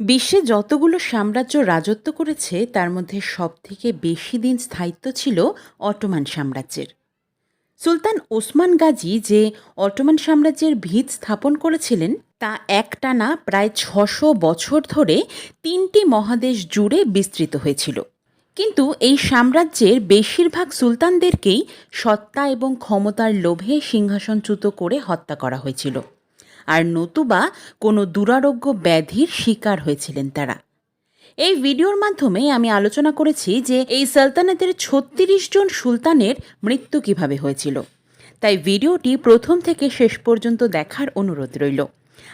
বিশ্বে যতগুলো সাম্রাজ্য রাজত্ব করেছে, তার মধ্যে সবথেকে বেশি দিন স্থায়িত্ব ছিল অটোমান সাম্রাজ্যের। সুলতান ওসমান গাজী যে অটোমান সাম্রাজ্যের ভিত স্থাপন করেছিলেন, তা একটানা প্রায় ছশো বছর ধরে তিনটি মহাদেশ জুড়ে বিস্তৃত হয়েছিল। কিন্তু এই সাম্রাজ্যের বেশিরভাগ সুলতানদেরকেই সত্তা এবং ক্ষমতার লোভে সিংহাসনচ্যুত করে হত্যা করা হয়েছিল। আর নতুবা কোনো দুরারোগ্য ব্যাধির শিকার হয়েছিলেন তারা। এই ভিডিওর মাধ্যমে আমি আলোচনা করেছি যে এই সালতানাতের ছত্রিশ জন সুলতানের মৃত্যু কীভাবে হয়েছিল। তাই ভিডিওটি প্রথম থেকে শেষ পর্যন্ত দেখার অনুরোধ রইল।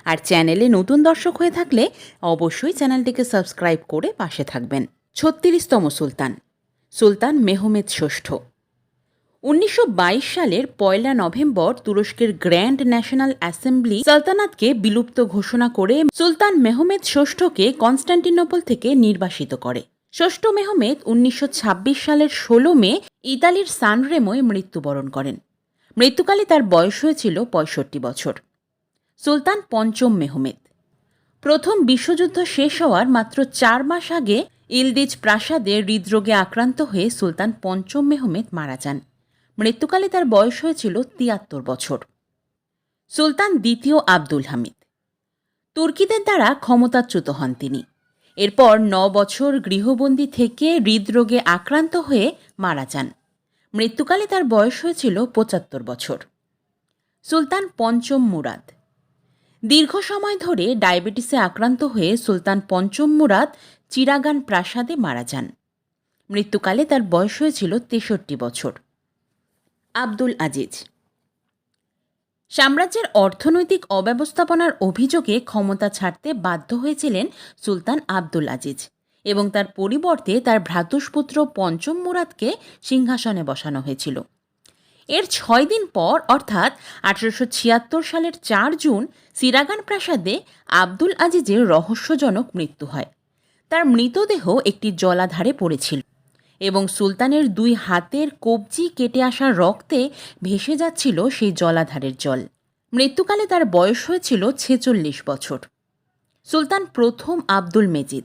আর চ্যানেলে নতুন দর্শক হয়ে থাকলে অবশ্যই চ্যানেলটিকে সাবস্ক্রাইব করে পাশে থাকবেন। ছত্রিশতম সুলতান। সুলতান মেহমেদ ষষ্ঠ। উনিশশো বাইশ সালের পয়লা নভেম্বর তুরস্কের গ্র্যান্ড ন্যাশনাল অ্যাসেম্বলি সালতানাতকে বিলুপ্ত ঘোষণা করে সুলতান মেহমেদ ষষ্ঠকে কনস্টান্টিনোপল থেকে নির্বাসিত করে। ষষ্ঠ মেহমেদ উনিশশো ছাব্বিশ সালের ষোলো মে ইতালির সানরেমোয় মৃত্যুবরণ করেন। মৃত্যুকালে তার বয়স হয়েছিল পঁয়ষট্টি বছর। সুলতান পঞ্চম মেহমেদ। প্রথম বিশ্বযুদ্ধ শেষ হওয়ার মাত্র চার মাস আগে ইলদিজ প্রাসাদে হৃদরোগে আক্রান্ত হয়ে সুলতান পঞ্চম মেহমেদ মারা যান। মৃত্যুকালে তার বয়স হয়েছিল তিয়াত্তর বছর। সুলতান দ্বিতীয় আব্দুল হামিদ। তুর্কিদের দ্বারা ক্ষমতাচ্যুত হন তিনি। এরপর ন বছর গৃহবন্দী থেকে হৃদরোগে আক্রান্ত হয়ে মারা যান। মৃত্যুকালে তার বয়স হয়েছিল পঁচাত্তর বছর। সুলতান পঞ্চম মুরাদ। দীর্ঘ সময় ধরে ডায়াবেটিসে আক্রান্ত হয়ে সুলতান পঞ্চম মুরাদ চিরাগান প্রাসাদে মারা যান। মৃত্যুকালে তার বয়স হয়েছিল তেষট্টি বছর। আব্দুল আজিজ। সাম্রাজ্যের অর্থনৈতিক অব্যবস্থাপনার অভিযোগে ক্ষমতা ছাড়তে বাধ্য হয়েছিলেন সুলতান আব্দুল আজিজ এবং তার পরিবর্তে তার ভ্রাতুষ্পুত্র পঞ্চম মুরাদকে সিংহাসনে বসানো হয়েছিল। এর ছয় দিন পর, অর্থাৎ আঠারোশো ছিয়াত্তর সালের চার জুন, সিরাগান প্রাসাদে আব্দুল আজিজের রহস্যজনক মৃত্যু হয়। তার মৃতদেহ একটি জলাধারে পড়েছিল। এবং সুলতানের দুই হাতের কবজি কেটে আসা রক্তে ভেসে যাচ্ছিল সেই জলাধারের জল। মৃত্যুকালে তার বয়স হয়েছিল ছেচল্লিশ বছর। সুলতান প্রথম আব্দুল মেজিদ।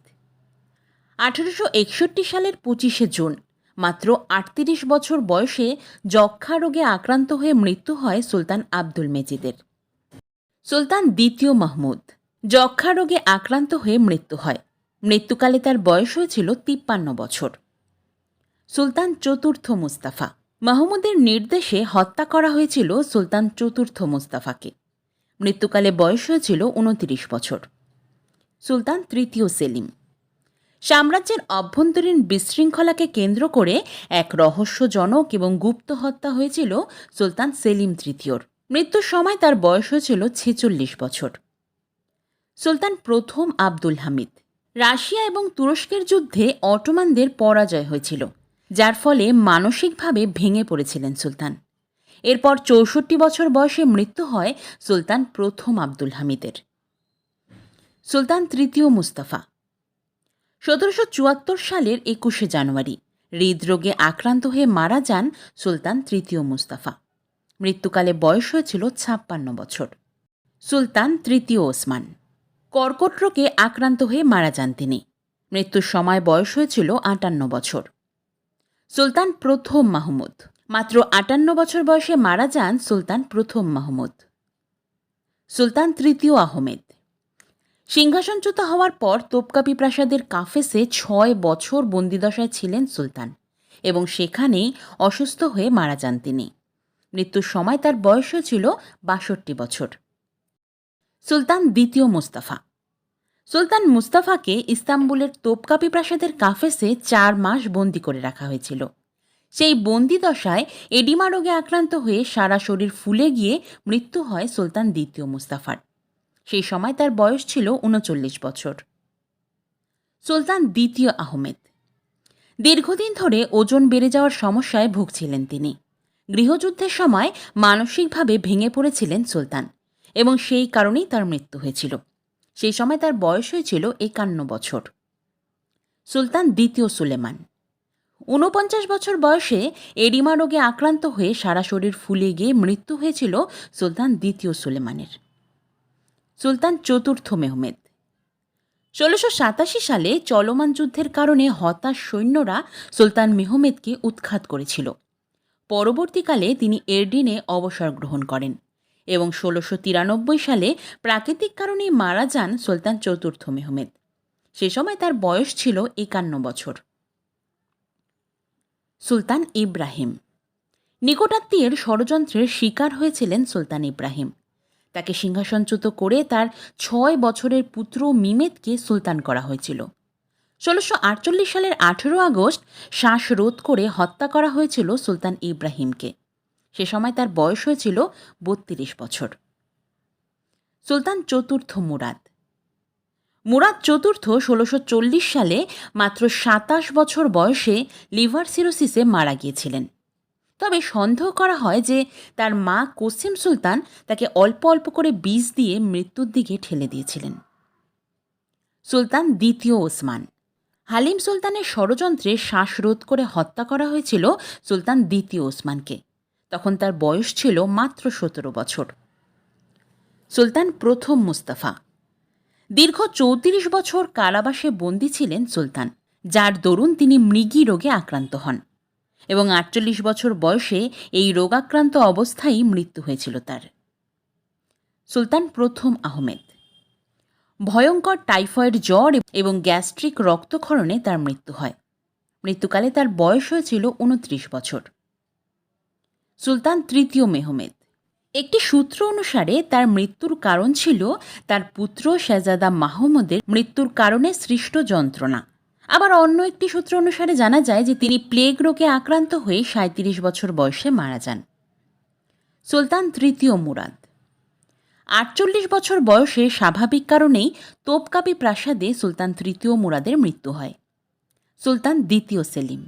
আঠারোশো একষট্টি সালের পঁচিশে জুন, মাত্র আটত্রিশ বছর বয়সে যক্ষা রোগে আক্রান্ত হয়ে মৃত্যু হয় সুলতান আব্দুল মেজিদের। সুলতান দ্বিতীয় মাহমুদ। যক্ষা রোগে আক্রান্ত হয়ে মৃত্যু হয়। মৃত্যুকালে তার বয়স হয়েছিল তিপ্পান্ন বছর। সুলতান চতুর্থ মুস্তাফা। মাহমুদের নির্দেশে হত্যা করা হয়েছিল সুলতান চতুর্থ মুস্তাফাকে। মৃত্যুকালে বয়স হয়েছিল উনত্রিশ বছর। সুলতান তৃতীয় সেলিম। সাম্রাজ্যের অভ্যন্তরীণ বিশৃঙ্খলাকে কেন্দ্র করে এক রহস্যজনক এবং গুপ্ত হত্যা হয়েছিল সুলতান সেলিম তৃতীয়র। মৃত্যুর সময় তার বয়স হয়েছিল ছেচল্লিশ বছর। সুলতান প্রথম আব্দুল হামিদ। রাশিয়া এবং তুরস্কের যুদ্ধে অটোমানদের পরাজয় হয়েছিল। যার ফলে মানসিকভাবে ভেঙে পড়েছিলেন সুলতান। এরপর চৌষট্টি বছর বয়সে মৃত্যু হয় সুলতান প্রথম আব্দুল হামিদের। সুলতান তৃতীয় মুস্তাফা। সতেরোশো চুয়াত্তর সালের একুশে জানুয়ারি, হৃদরোগে আক্রান্ত হয়ে মারা যান সুলতান তৃতীয় মুস্তাফা। মৃত্যুকালে বয়স হয়েছিল ছাপ্পান্ন বছর। সুলতান তৃতীয় ওসমান। কর্কট রোগে আক্রান্ত হয়ে মারা যান তিনি। মৃত্যুর সময় বয়স হয়েছিল আটান্ন বছর। সুলতান প্রথম মাহমুদ। মাত্র আটান্ন বছর বয়সে মারা যান সুলতান প্রথম মাহমুদ। সুলতান তৃতীয় আহমেদ। সিংহাসনচ্যুত হওয়ার পর তোপকাপি প্রাসাদের কাফেসে ছয় বছর বন্দিদশায় ছিলেন সুলতান এবং সেখানেই অসুস্থ হয়ে মারা যান তিনি। মৃত্যুর সময় তার বয়সও ছিল বাষট্টি বছর। সুলতান দ্বিতীয় মুস্তাফা। সুলতান মুস্তাফাকে ইস্তাম্বুলের তোপকাপি প্রাসাদের কাফেসে চার মাস বন্দি করে রাখা হয়েছিল। সেই বন্দি দশায় এডিমা রোগে আক্রান্ত হয়ে সারা শরীর ফুলে গিয়ে মৃত্যু হয় সুলতান দ্বিতীয় মুস্তাফার। সেই সময় তার বয়স ছিল উনচল্লিশ বছর। সুলতান দ্বিতীয় আহমেদ। দীর্ঘদিন ধরে ওজন বেড়ে যাওয়ার সমস্যায় ভুগছিলেন তিনি। গৃহযুদ্ধের সময় মানসিকভাবে ভেঙে পড়েছিলেন সুলতান এবং সেই কারণেই তার মৃত্যু হয়েছিল। সেই সময় তার বয়স হয়েছিল একান্ন বছর। সুলতান দ্বিতীয় সুলেমান। ঊনপঞ্চাশ বছর বয়সে এডিমা রোগে আক্রান্ত হয়ে সারা শরীর ফুলে গিয়ে মৃত্যু হয়েছিল সুলতান দ্বিতীয় সুলেমানের। সুলতান চতুর্থ মেহমেদ। ষোলোশো সাতাশি সালে চলমান যুদ্ধের কারণে হতাশ সৈন্যরা সুলতান মেহমেদকে উৎখাত করেছিল। পরবর্তীকালে তিনি এরডিনে অবসর গ্রহণ করেন। এবং ষোলোশো তিরানব্বই সালে প্রাকৃতিক কারণে মারা যান সুলতান চতুর্থ মেহমেদ। সে সময় তার বয়স ছিল একান্ন বছর। সুলতান ইব্রাহিম। নিকটাত্মীয়ের ষড়যন্ত্রের শিকার হয়েছিলেন সুলতান ইব্রাহিম। তাকে সিংহাসনচ্যুত করে তার ছয় বছরের পুত্র মিমেদকে সুলতান করা হয়েছিল। ষোলোশো আটচল্লিশ সালের আঠেরো আগস্ট শ্বাসরোধ করে হত্যা করা হয়েছিল সুলতান ইব্রাহিমকে। সে সময় তার বয়স হয়েছিল বত্রিশ বছর। সুলতান চতুর্থ মুরাদ। মুরাদ চতুর্থ ষোলোশো সালে মাত্র সাতাশ বছর বয়সে লিভার সিরোসিসে মারা গিয়েছিলেন। তবে সন্দেহ করা হয় যে তার মা কোসিম সুলতান তাকে অল্প অল্প করে বিষ দিয়ে মৃত্যুর দিকে ঠেলে দিয়েছিলেন। সুলতান দ্বিতীয় ওসমান। হালিম সুলতানের ষড়যন্ত্রে শ্বাসরোধ করে হত্যা করা হয়েছিল সুলতান দ্বিতীয় ওসমানকে। তখন তার বয়স ছিল মাত্র সতেরো বছর। সুলতান প্রথম মুস্তাফা। দীর্ঘ চৌত্রিশ বছর কারাবাসে বন্দী ছিলেন সুলতান, যার দরুন তিনি মৃগী রোগে আক্রান্ত হন এবং আটচল্লিশ বছর বয়সে এই রোগাক্রান্ত অবস্থায় মৃত্যু হয়েছিল তার। সুলতান প্রথম আহমেদ। ভয়ঙ্কর টাইফয়েড জ্বর এবং গ্যাস্ট্রিক রক্তক্ষরণে তার মৃত্যু হয়। মৃত্যুকালে তার বয়স হয়েছিল উনত্রিশ বছর। সুলতান তৃতীয় মেহমেদ। একটি সূত্র অনুসারে তার মৃত্যুর কারণ ছিল তার পুত্র শেজাদা মাহমুদের মৃত্যুর কারণে সৃষ্ট যন্ত্রণা। আবার অন্য একটি সূত্র অনুসারে জানা যায় যে তিনি প্লেগ রোগে আক্রান্ত হয়ে সাঁত্রিশ বছর বয়সে মারা যান। সুলতান তৃতীয় মুরাদ। আটচল্লিশ বছর বয়সে স্বাভাবিক কারণেই তোপকাপি প্রাসাদে সুলতান তৃতীয় মুরাদের মৃত্যু হয়। সুলতান দ্বিতীয় সেলিম।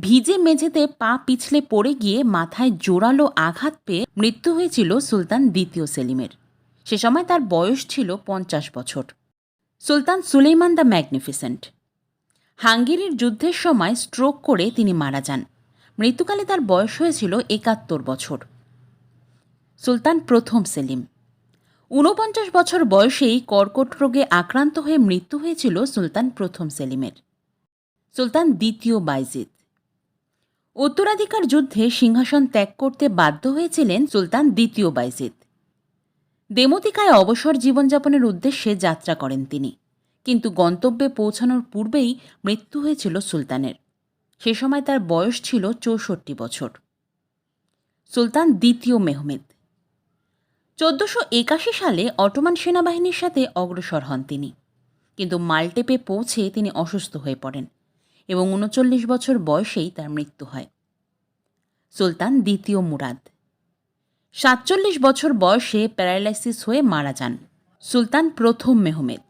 ভিজে মেঝেতে পা পিছলে পড়ে গিয়ে মাথায় জোরালো আঘাত পেয়ে মৃত্যু হয়েছিল সুলতান দ্বিতীয় সেলিমের। সে সময় তার বয়স ছিল পঞ্চাশ বছর। সুলতান সুলেইমান দ্য ম্যাগনিফিসেন্ট। হাঙ্গেরির যুদ্ধের সময় স্ট্রোক করে তিনি মারা যান। মৃত্যুকালে তার বয়স হয়েছিল একাত্তর বছর। সুলতান প্রথম সেলিম। ঊনপঞ্চাশ বছর বয়সেই কর্কট রোগে আক্রান্ত হয়ে মৃত্যু হয়েছিল সুলতান প্রথম সেলিমের। সুলতান দ্বিতীয় বাইজিদ। উত্তরাধিকার যুদ্ধে সিংহাসন ত্যাগ করতে বাধ্য হয়েছিলেন সুলতান দ্বিতীয় বাইজিদ। দেমতিকায় অবসর জীবনযাপনের উদ্দেশ্যে যাত্রা করেন তিনি। কিন্তু গন্তব্যে পৌঁছানোর পূর্বেই মৃত্যু হয়েছিল সুলতানের। সে সময় তার বয়স ছিল চৌষট্টি বছর। সুলতান দ্বিতীয় মেহমেদ। চোদ্দশো একাশি সালে অটোমান সেনাবাহিনীর সাথে অগ্রসর হন তিনি। কিন্তু মালটেপে পৌঁছে তিনি অসুস্থ হয়ে পড়েন। এবং উনচল্লিশ বছর বয়সেই তার মৃত্যু হয়। সুলতান দ্বিতীয় মুরাদ। সাতচল্লিশ বছর বয়সে প্যারালাইসিস হয়ে মারা যান সুলতান প্রথম মেহমেদ।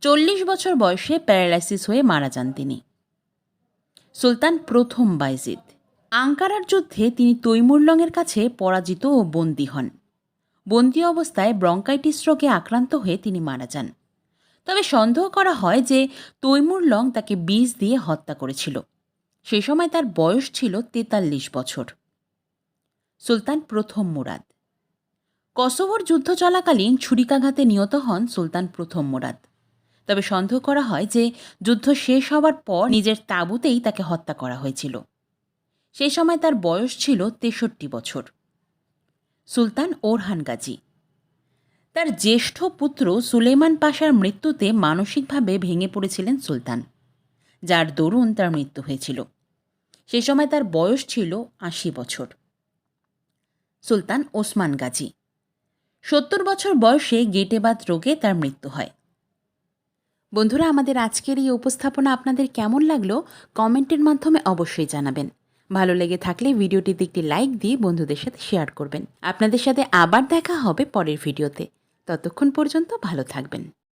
চল্লিশ বছর বয়সে প্যারালাইসিস হয়ে মারা যান তিনি। সুলতান প্রথম বাইজিদ। আঙ্কারার যুদ্ধে তিনি তৈমুরলংয়ের কাছে পরাজিত ও বন্দী হন। বন্দী অবস্থায় ব্রঙ্কাইটিস রোগে আক্রান্ত হয়ে তিনি মারা যান। তবে সন্দেহ করা হয় যে তৈমুর লং তাকে বিষ দিয়ে হত্যা করেছিল। সে সময় তার বয়স ছিল তেতাল্লিশ বছর। সুলতান প্রথম মুরাদ। কসোভোর যুদ্ধ চলাকালীন ছুরিকাঘাতে নিহত হন সুলতান প্রথম মুরাদ। তবে সন্দেহ করা হয় যে যুদ্ধ শেষ হওয়ার পর নিজের তাঁবুতেই তাকে হত্যা করা হয়েছিল। সেই সময় তার বয়স ছিল তেষট্টি বছর। সুলতান ওরহান গাজী। তার জ্যেষ্ঠ পুত্র সুলেমান পাশার মৃত্যুতে মানসিকভাবে ভেঙে পড়েছিলেন সুলতান, যার দরুন তার মৃত্যু হয়েছিল। সে সময় তার বয়স ছিল আশি বছর। সুলতান ওসমান গাজী। সত্তর বছর বয়সে গেটেবাদ রোগে তার মৃত্যু হয়। বন্ধুরা, আমাদের আজকের এই উপস্থাপনা আপনাদের কেমন লাগল কমেন্টের মাধ্যমে অবশ্যই জানাবেন। ভালো লেগে থাকলে ভিডিওটিতে একটি লাইক দিয়ে বন্ধুদের সাথে শেয়ার করবেন। আপনাদের সাথে আবার দেখা হবে পরের ভিডিওতে। ততক্ষণ পর্যন্ত ভালো থাকবেন।